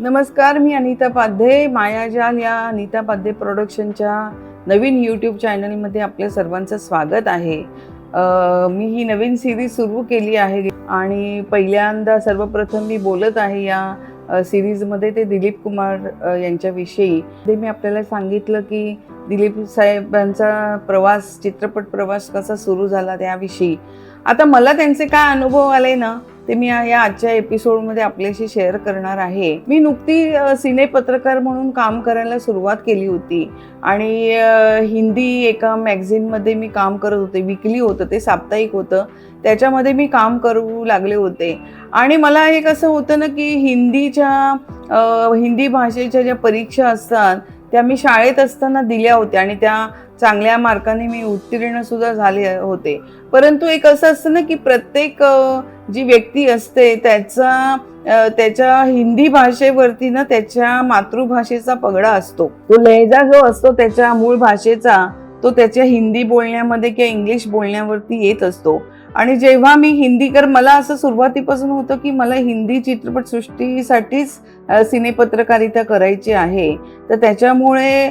नमस्कार मी अनिता पाध्ये मायाजाल या अनिता पाध्ये प्रोडक्शनच्या नवीन यूट्यूब चॅनलमध्ये आपल्या सर्वांचं स्वागत आहे. मी ही नवीन सिरीज सुरू केली आहे. आणि पहिल्यांदा सर्वप्रथम मी बोलत आहे या सिरीजमध्ये ते दिलीप कुमार यांच्याविषयी. ते मी आपल्याला सांगितलं की दिलीप साहेबांचा प्रवास चित्रपट प्रवास कसा सुरू झाला त्याविषयी. आता मला त्यांचे काय अनुभव आले ना ते मी या आजच्या एपिसोडमध्ये आपल्याशी शेअर करणार आहे. मी नुकती सिने पत्रकार म्हणून काम करायला सुरुवात केली होती. आणि हिंदी एका मॅगझिनमध्ये मी काम करत होते. विकली होतं ते साप्ताहिक होतं. त्याच्यामध्ये मी काम करू लागले होते. आणि मला एक असं होतं ना की हिंदीच्या हिंदी भाषेच्या ज्या परीक्षा असतात त्या मी शाळेत असताना दिल्या होत्या आणि त्या चांगल्या मार्काने मी उत्तीर्ण सुद्धा झाले होते. परंतु एक असं असतं ना की प्रत्येक जी व्यक्ती असते त्याचा त्याच्या हिंदी भाषेवरती ना त्याच्या मातृभाषेचा पगडा असतो. तो लहजा जो असतो त्याच्या मूळ भाषेचा तो त्याच्या हिंदी बोलण्यामध्ये किंवा इंग्लिश बोलण्यावरती येत असतो. आणि जेव्हा मी हिंदीकर मला असं सुरुवातीपासून होतं की मला हिंदी चित्रपटसृष्टीसाठीच सिनेपत्रकारिता करायची आहे. तर त्याच्यामुळे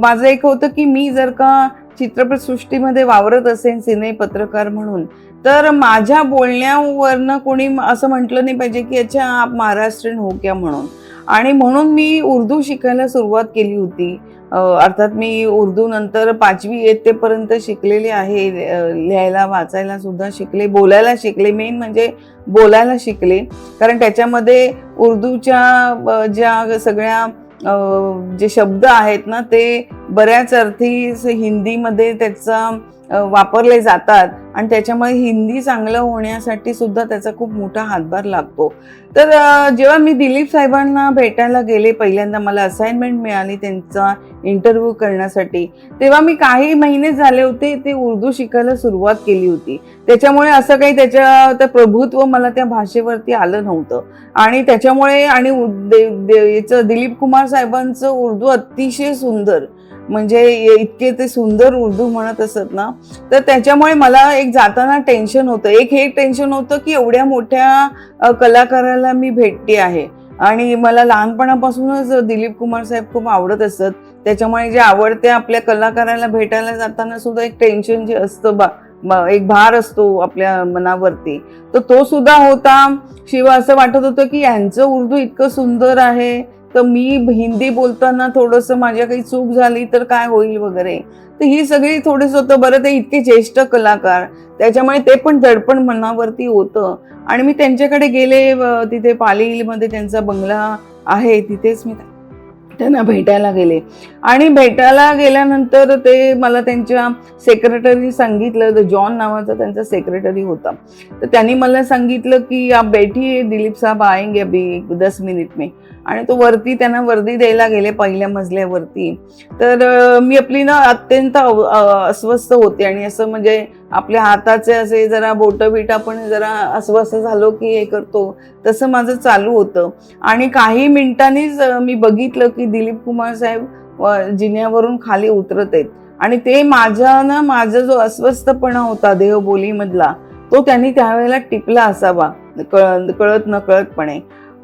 माझं एक होतं की मी जर का चित्रपटसृष्टीमध्ये वावरत असेल सिने पत्रकार म्हणून तर माझ्या बोलण्यावरनं कोणी असं म्हटलं नाही पाहिजे की याच्या आप महाराष्ट्रीयन हो क्या म्हणून. आणि म्हणून मी उर्दू शिकायला सुरुवात केली होती. अर्थात मी उर्दू नंतर पाचवी येतेपर्यंत शिकलेले आहे. लिहायला वाचायला सुद्धा शिकले बोलायला शिकले. मेन म्हणजे बोलायला शिकले. कारण त्याच्यामध्ये उर्दूच्या ज्या सगळ्या जे शब्द आहेत ना ते बऱ्याच अर्थी हिंदीमध्ये त्याचा वापरले जातात आणि त्याच्यामुळे हिंदी चांगलं होण्यासाठी सुद्धा त्याचा खूप मोठा हातभार लागतो. तर जेव्हा मी दिलीप साहेबांना भेटायला गेले पहिल्यांदा मला असाइनमेंट मिळाली त्यांचा इंटरव्ह्यू करण्यासाठी तेव्हा मी काही महिने झाले होते ते उर्दू शिकायला सुरुवात केली होती. त्याच्यामुळे असं काही त्याच्या त्या प्रभुत्व मला त्या भाषेवरती आलं नव्हतं. आणि त्याच्यामुळे आणि दे- याचं दिलीप कुमार साहेबांचं उर्दू अतिशय सुंदर म्हणजे इतके ते सुंदर उर्दू म्हणत असत ना तर त्याच्यामुळे मला एक जाताना टेन्शन होतं. एक हे टेन्शन होतं की एवढ्या मोठ्या कलाकाराला मी भेटते आहे. आणि मला लहानपणापासूनच दिलीप कुमार साहेब खूप आवडत असत. त्याच्यामुळे जे आवडते आपल्या कलाकाराला भेटायला जाताना सुद्धा एक टेन्शन जे असतं बा एक भार असतो आपल्या मनावरती. तर तो सुद्धा होता. शिवाय असं वाटत होतं की यांचं उर्दू इतकं सुंदर आहे. तर मी हिंदी बोलताना थोडंसं माझ्या काही चूक झाली तर काय होईल वगैरे. तर ही सगळी थोडस होतं. बरं ते इतके ज्येष्ठ कलाकार त्याच्यामुळे ते पण दडपण मनावरती होतं. आणि मी त्यांच्याकडे गेले तिथे पालीमध्ये त्यांचा बंगला आहे तिथेच मी त्यांना भेटायला गेले. आणि भेटायला गेल्यानंतर ते मला त्यांच्या सेक्रेटरी सांगितलं तर जॉन नावाचा त्यांचा सेक्रेटरी होता. तर त्यांनी मला सांगितलं की आप बैठी दिलीप साहेब आएंगे अभी दस मिनिट में. आणि तो वरती त्यांना वर्दी द्यायला गेले पहिल्या मजल्यावरती. तर मी आपली ना अत्यंत अस्वस्थ होते आणि असं म्हणजे आपल्या हाताचे असे जरा बोटं बिट आपण जरा अस्वस्थ झालो की हे करतो तसं माझं चालू होतं. आणि काही मिनिटांनीच मी बघितलं की दिलीप कुमार साहेब जिन्यावरून खाली उतरत आहेत. आणि ते माझ्या ना माझा जो अस्वस्थपणा होता देहबोलीमधला तो त्यांनी त्यावेळेला टिपला असावा कळ कळत नकळतपणे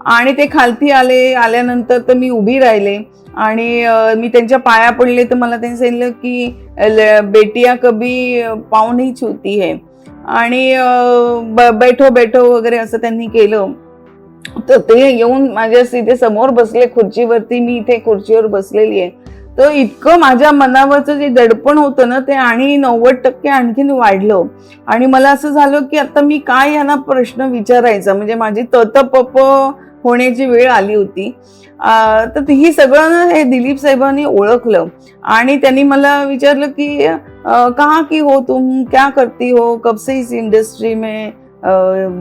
आणि ते खालती आले आल्यानंतर तर मी उभी राहिले. आणि मी त्यांच्या पाया पडले तर मला त्यांनी सांगितलं की बेटिया कभी पाव नाही छुती है. आणि बैठो बैठो वगैरे असं त्यांनी केलं. तर ते येऊन माझ्या इथे समोर बसले खुर्चीवरती. मी इथे खुर्चीवर बसलेली आहे. तर इतकं माझ्या मनावरचं जे दडपण होतं ना ते आणि नव्वद टक्के आणखीन वाढलं. आणि मला असं झालं की आता मी काय यांना प्रश्न विचारायचा? म्हणजे माझी ततपप होण्याची वेळ आली होती. तर ही सगळं हे दिलीप साहेबांनी ओळखलं. आणि त्यांनी मला विचारलं की कहा की हो तुम क्या करती हो? कब से इस इंडस्ट्री में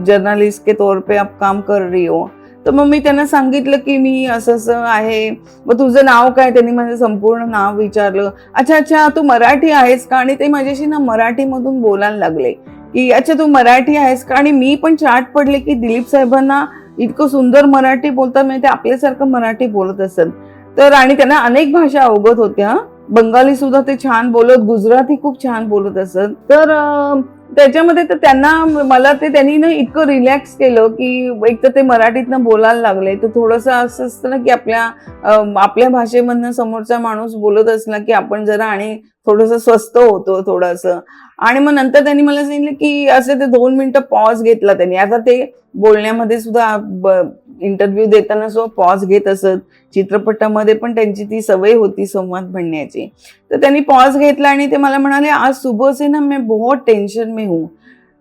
जर्नलिस्ट के तौर पे आप काम कर रही हो? तर मग मी त्यांना सांगितलं की मी असं असं आहे. मग तुझं नाव काय? त्यांनी माझं संपूर्ण नाव विचारलं. अच्छा अच्छा तू मराठी आहेस का? आणि ते माझ्याशी ना मराठीमधून बोलायला लागले. की अच्छा तू मराठी आहेस का? आणि मी पण चाट पडले की दिलीप साहेबांना इतकं सुंदर मराठी बोलतात म्हणजे ते आपल्यासारखं मराठी बोलत असत तर आणि त्यांना अनेक भाषा अवगत होत्या. बंगाली सुद्धा ते छान बोलत गुजराती खूप छान बोलत असत तर त्याच्यामध्ये तर त्यांना मला ते त्यांनी ना इतकं रिलॅक्स केलं की एक तर ते मराठीतनं बोलायला लागले. तर थोडंसं असं असतं ना की आपल्या आपल्या भाषेमधनं समोरचा माणूस बोलत असला की आपण जरा आणि थोडस स्वस्त होतो थोडंसं. आणि मग नंतर त्यांनी मला सांगितलं की असे ते दोन मिनिटं पॉज घेतला त्यांनी. आता ते बोलण्यामध्ये सुद्धा इंटरव्ह्यू देताना सुद्धा पॉज घेत असत. चित्रपटामध्ये पण त्यांची ती सवय होती संवाद म्हणण्याची. तर त्यांनी पॉज घेतला आणि ते मला म्हणाले आज सुबह से ना मी बहुत टेन्शन में हूँ.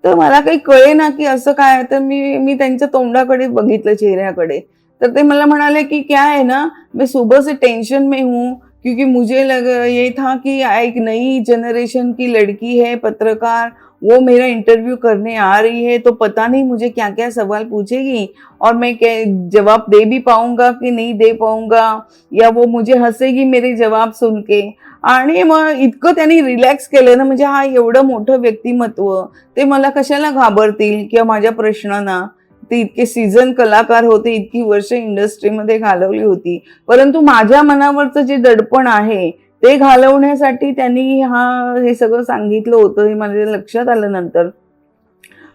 तर मला काही कळे ना की असं काय तर मी मी त्यांच्या तोंडाकडे बघितलं चेहऱ्याकडे. तर ते मला म्हणाले की क्या आहे ना मी सुबह से टेंशन में हूँ. क्योंकि मुझे लग ये था कि एक नई जनरेशन की लड़की है पत्रकार वो मेरा इंटरव्यू करने आ रही है तो पता नहीं मुझे क्या क्या सवाल पूछेगी। और मैं क्या जवाब दे भी पाऊंगा कि नहीं दे पाऊंगा? या वो मुझे हसेगी मेरे जवाब सुन के? आणि मग इतकं त्यांनी रिलॅक्स केलं ना म्हणजे हा एवढं मोठं व्यक्तिमत्व ते मला कशाला घाबरतील किंवा माझ्या प्रश्नांना? ते इतके सीझन कलाकार होते इतकी वर्ष इंडस्ट्रीमध्ये घालवली होती. परंतु माझ्या मनावरचं जे दडपण आहे ते घालवण्यासाठी त्यांनी हा हे सगळं सांगितलं होतं हे माझ्या लक्षात आलं नंतर.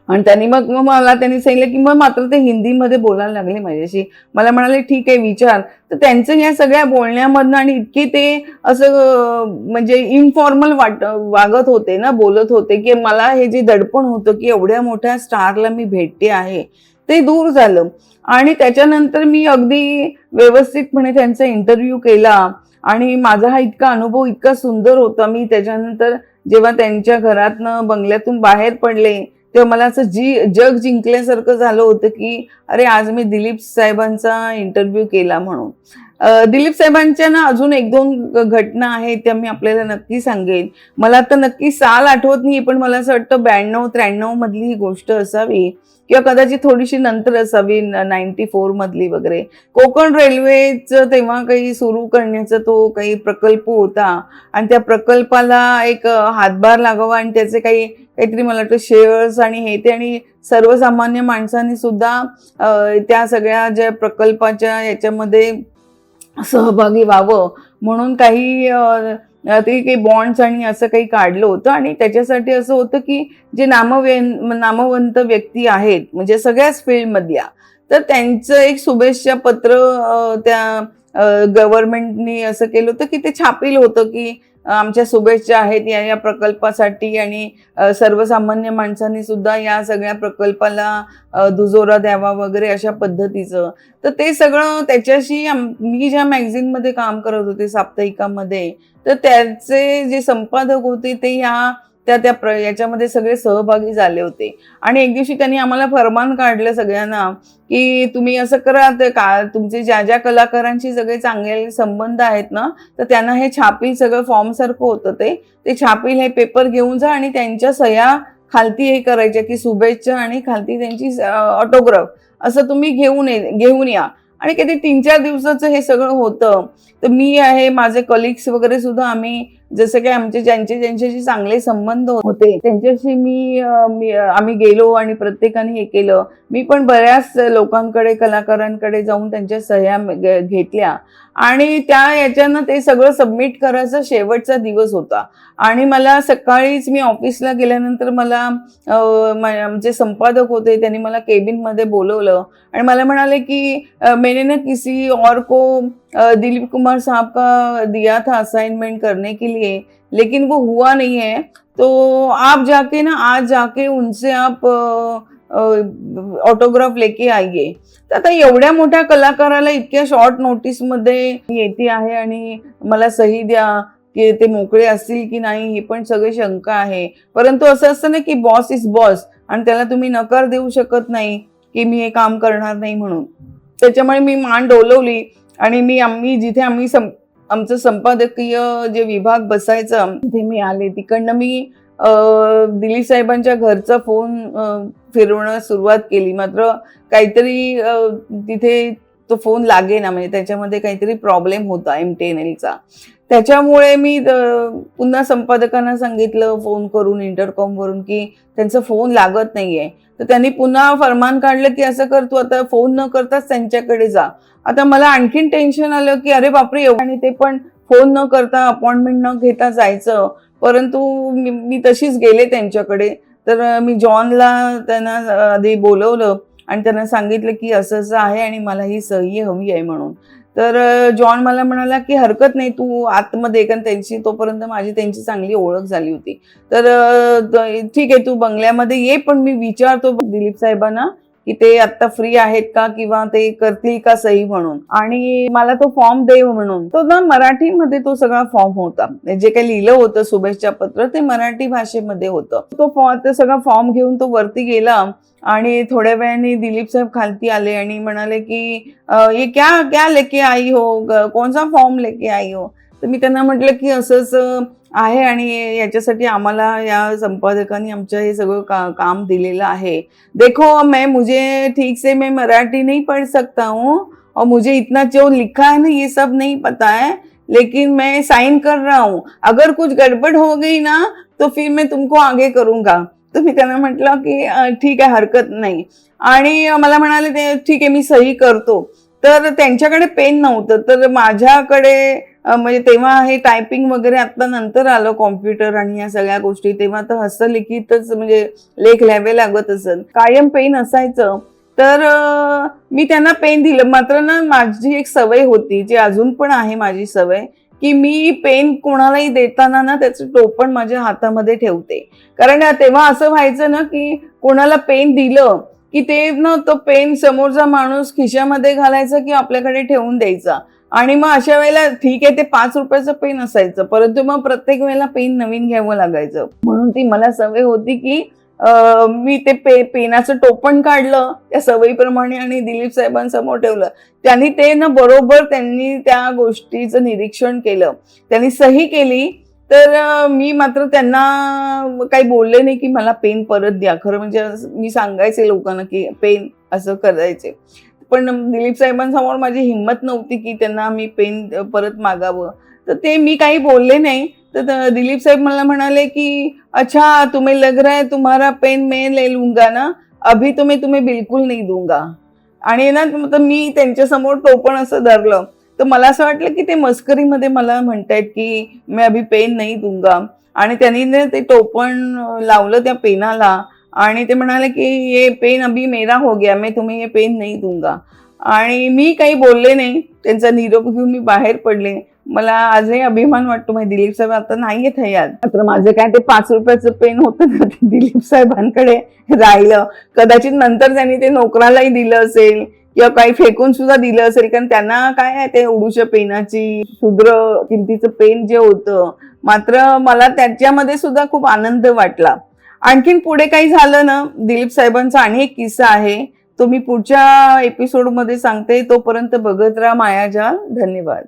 आणि त्यांनी मग मला त्यांनी सांगितलं की मग मात्र ते हिंदीमध्ये बोलायला लागले माझ्याशी. मला म्हणाले ठीक आहे विचार. तर त्यांचं या सगळ्या बोलण्यामधनं आणि इतके ते असं म्हणजे इनफॉर्मल वाट वागत होते ना बोलत होते की मला हे जे दडपण होतं की एवढ्या मोठ्या स्टारला मी भेटते आहे ते दूर झालं. आणि त्याच्यानंतर मी अगदी व्यवस्थितपणे त्यांचा इंटरव्ह्यू केला. आणि माझा हा इतका अनुभव इतका सुंदर होता. मी त्याच्यानंतर जेव्हा त्यांच्या घरातनं बंगल्यातून बाहेर पडले तेव्हा मला असं जी जग जिंकल्यासारखं झालं होतं की अरे आज मी दिलीप साहेबांचा इंटरव्ह्यू केला म्हणून. दिलीप साहेबांच्या ना अजून एक दोन घटना आहेत त्या मी आपल्याला नक्की सांगेन. मला तर नक्की साल आठवत नाही पण मला असं वाटतं ब्याण्णव त्र्याण्णव मधली ही गोष्ट असावी किंवा कदाचित थोडीशी नंतर असावी नाईन्टी फोर मधली वगैरे. कोकण रेल्वेचं तेव्हा काही सुरू करण्याचा तो काही प्रकल्प होता आणि त्या प्रकल्पाला एक हातभार लागावा आणि त्याचे काही काहीतरी मला वाटतं शेअर्स आणि हे ते आणि सर्वसामान्य माणसांनी सुद्धा त्या सगळ्या ज्या प्रकल्पाच्या याच्यामध्ये सहभागी व्हावं म्हणून काही ते काही बॉन्ड्स आणि असं काही काढलं होतं. आणि त्याच्यासाठी असं होतं की जे नामवे नामवंत व्यक्ती आहेत म्हणजे सगळ्याच फील्डमधल्या तर त्यांचं एक शुभेच्छा पत्र त्या गव्हर्नमेंटनी असं केलं होतं की ते छापील होतं की आमच्या शुभेच्छा आहेत या या प्रकल्पासाठी आणि सर्वसामान्य माणसांनी सुद्धा या सगळ्या प्रकल्पाला दुजोरा द्यावा वगैरे अशा पद्धतीचं. तर ते सगळं त्याच्याशी मी ज्या मॅगझिनमध्ये काम करत होते साप्ताहिकामध्ये तर त्याचे जे संपादक होते ते ह्या त्या त्या प्र याच्यामध्ये सगळे सहभागी झाले होते. आणि एक दिवशी त्यांनी आम्हाला फरमान काढलं सगळ्यांना की तुम्ही असं करा ते का तुमचे ज्या ज्या कलाकारांशी सगळे चांगले संबंध आहेत ना तर त्यांना हे छापील सगळं फॉर्म सारखं होतं ते. ते छापील हे पेपर घेऊन जा आणि त्यांच्या सह्या खालती हे करायच्या की शुभेच्छा आणि खालती त्यांची ऑटोग्राफ असं तुम्ही घेऊन ये घेऊन या. आणि किती तीन चार दिवसाचं हे सगळं होतं. तर मी आहे माझे कलिग्स वगैरे सुद्धा आम्ही जसं की आमचे ज्यांचे ज्यांच्याशी चांगले संबंध होते त्यांच्याशी मी आम्ही गेलो आणि प्रत्येकाने हे केलं. मी पण बऱ्याच लोकांकडे कलाकारांकडे जाऊन त्यांच्या सह्या घेतल्या. आणि त्या याच्यानं ते सगळं सबमिट करायचा शेवटचा दिवस होता. आणि मला सकाळीच मी ऑफिसला गेल्यानंतर मला आमचे संपादक होते त्यांनी मला केबिनमध्ये बोलवलं. आणि मला म्हणाले की मेने ना किसी और को दिलीप कुमार साहब का दिया था असाइनमेंट करने के लिए लेकिन वो हुआ नहीं है। तो आप जाके ना आज जाके उनसे आप ऑटोग्राफ लेके आइए। तर आता एवढ्या मोठ्या कलाकाराला इतक्या शॉर्ट नोटीसमध्ये येते आहे आणि मला सही द्या की ते मोकळे असतील की नाही हे पण सगळे शंका आहे. परंतु असं असतं ना की बॉस इज बॉस आणि त्याला तुम्ही नकार देऊ शकत नाही की मी हे काम करणार नाही म्हणून. त्याच्यामुळे मी मान डोलवली. आणि मी आम्ही जिथे आम्ही सं आमचं संपादकीय जे विभाग बसायचं तिथे मी आले. तिकडनं मी दिलीप साहेबांच्या घरचा फोन फिरवणं सुरुवात केली. मात्र काहीतरी तिथे तो फोन लागे ना म्हणजे त्याच्यामध्ये काहीतरी प्रॉब्लेम होता एम टी एन एलचा त्याच्यामुळे मी पुन्हा संपादकांना सांगितलं फोन करून इंटरकॉमवरून की त्यांचा फोन लागत नाहीये. तर त्यांनी पुन्हा फरमान काढलं की असं कर तू आता फोन न करताच त्यांच्याकडे जा. आता मला आणखीन टेन्शन आलं की अरे बापरे एवढं आणि ते पण फोन न करता अपॉइंटमेंट न घेता जायचं. परंतु मी मी तशीच गेले त्यांच्याकडे. तर मी जॉनला त्यांना आधी बोलवलं आणि त्यांना सांगितलं की असं असं आहे आणि मला ही सही हवी आहे म्हणून. तर जॉन मला म्हणाला की हरकत नाही तू आतमध्ये कारण त्यांची तोपर्यंत माझी त्यांची चांगली ओळख झाली होती. तर ठीक आहे तू बंगल्यामध्ये ये पण मी विचारतो दिलीप साहेबांना की ते आता फ्री आहेत का किंवा ते करतील का सही म्हणून. आणि मला तो फॉर्म देव म्हणून. तो ना मराठीमध्ये तो सगळा फॉर्म होता. जे काही लिहिलं होतं शुभेच्छा पत्र ते मराठी भाषेमध्ये होतं. तो फॉर्म ते सगळा फॉर्म घेऊन तो वरती गेला आणि थोड्या वेळाने दिलीप साहेब खालती आले आणि म्हणाले की ये क्या क्या लेके आई हो? ग- कोणचा फॉर्म लेके आई हो? तर मी त्यांना म्हटलं की असंच आहे आणि याच्यासाठी आम्हाला या संपादकांनी आमचं हे सगळं का, काम दिलेलं आहे. देखो मैं मुझे ठीक से मैं मराठी नहीं पढ़ सकता हूँ और मुझे इतना जो लिखा है ना ये सब नहीं पता है लेकिन मैं साइन कर रहा हूँ। अगर कुछ गड़बड़ हो गई ना तो फिर मैं तुमको आगे करूंगा। तर मी त्यांना म्हटलं की ठीक आहे हरकत नाही. आणि मला म्हणाले ते ठीक आहे मी सही करतो. तर त्यांच्याकडे पेन नव्हतं. तर माझ्याकडे म्हणजे तेव्हा हे टायपिंग वगैरे आता नंतर आलं कॉम्प्युटर आणि या सगळ्या गोष्टी. तेव्हा तर हस्तलिखितच म्हणजे लेख लिहावे लागत असत कायम पेन असायचं. तर मी त्यांना पेन दिलं. मात्र ना माझी एक सवय होती जी अजून पण आहे माझी सवय की मी पेन कोणालाही देताना ना त्याचं टोपण माझ्या हातामध्ये ठेवते. कारण तेव्हा असं व्हायचं ना की कोणाला पेन दिलं की ते ना तो पेन समोरचा माणूस खिशामध्ये घालायचा की आपल्याकडे ठेवून द्यायचा. आणि मग अशा वेळेला ठीक आहे ते पाच रुपयाचं पेन असायचं. परंतु मग प्रत्येक वेळेला पेन नवीन घ्यावं लागायचं. म्हणून ती मला सवय होती की मी ते पे पेनाचं टोपण काढलं त्या सवयीप्रमाणे आणि दिलीप साहेबांसमोर ठेवलं. त्यांनी ते ना बरोबर त्यांनी त्या गोष्टीचं निरीक्षण केलं. त्यांनी सही केली तर मी मात्र त्यांना काही बोलले नाही की मला पेन परत द्या. खरं म्हणजे मी सांगायचे लोकांना की पेन असं करायचे. पण दिलीप साहेबांसमोर माझी हिंमत नव्हती की त्यांना मी पेन परत मागावं. तर ते मी काही बोलले नाही. तर दिलीप साहेब मला म्हणाले की अच्छा तुम्ही लग रहा है तुम्हारा पेन मैं ले लूंगा ना. अभी तो मैं बिलकुल नाही दूंगा. आणि ना मतलब मी त्यांच्यासमोर टोपण असं धरलं. तर मला असं वाटलं की ते मस्करीमध्ये मला म्हणतायत की मी अभी पेन नाही दूंगा. आणि त्यांनी ना ते टोपण लावलं त्या पेनाला. आणि ते म्हणाले की हे पेन अभी मेरा हो गया मी तुम्ही हे पेन नाही दूंगा. आणि मी काही बोलले नाही त्यांचा निरोप घेऊन मी बाहेर पडले. मला आजही अभिमान वाटतो माहिती दिलीप साहेब आता नाही येत हयात मात्र माझं काय ते पाच रुपयाचं पेन होतं ना ते दिलीप साहेबांकडे राहिलं. कदाचित नंतर त्यांनी ते नोकरालाही दिलं असेल किंवा काही फेकून सुद्धा दिलं असेल कारण त्यांना काय आहे ते उडूच्या पेनाची शुद्र किमतीचं पेन जे होतं. मात्र मला त्याच्यामध्ये सुद्धा खूप आनंद वाटला. आणखीन पुढे काही झालं ना दिलीप साहेबांचा आणि एक किस्सा आहे. तो मी पुढच्या एपिसोडमध्ये सांगते. तोपर्यंत बघत राहा मायाजाल. धन्यवाद.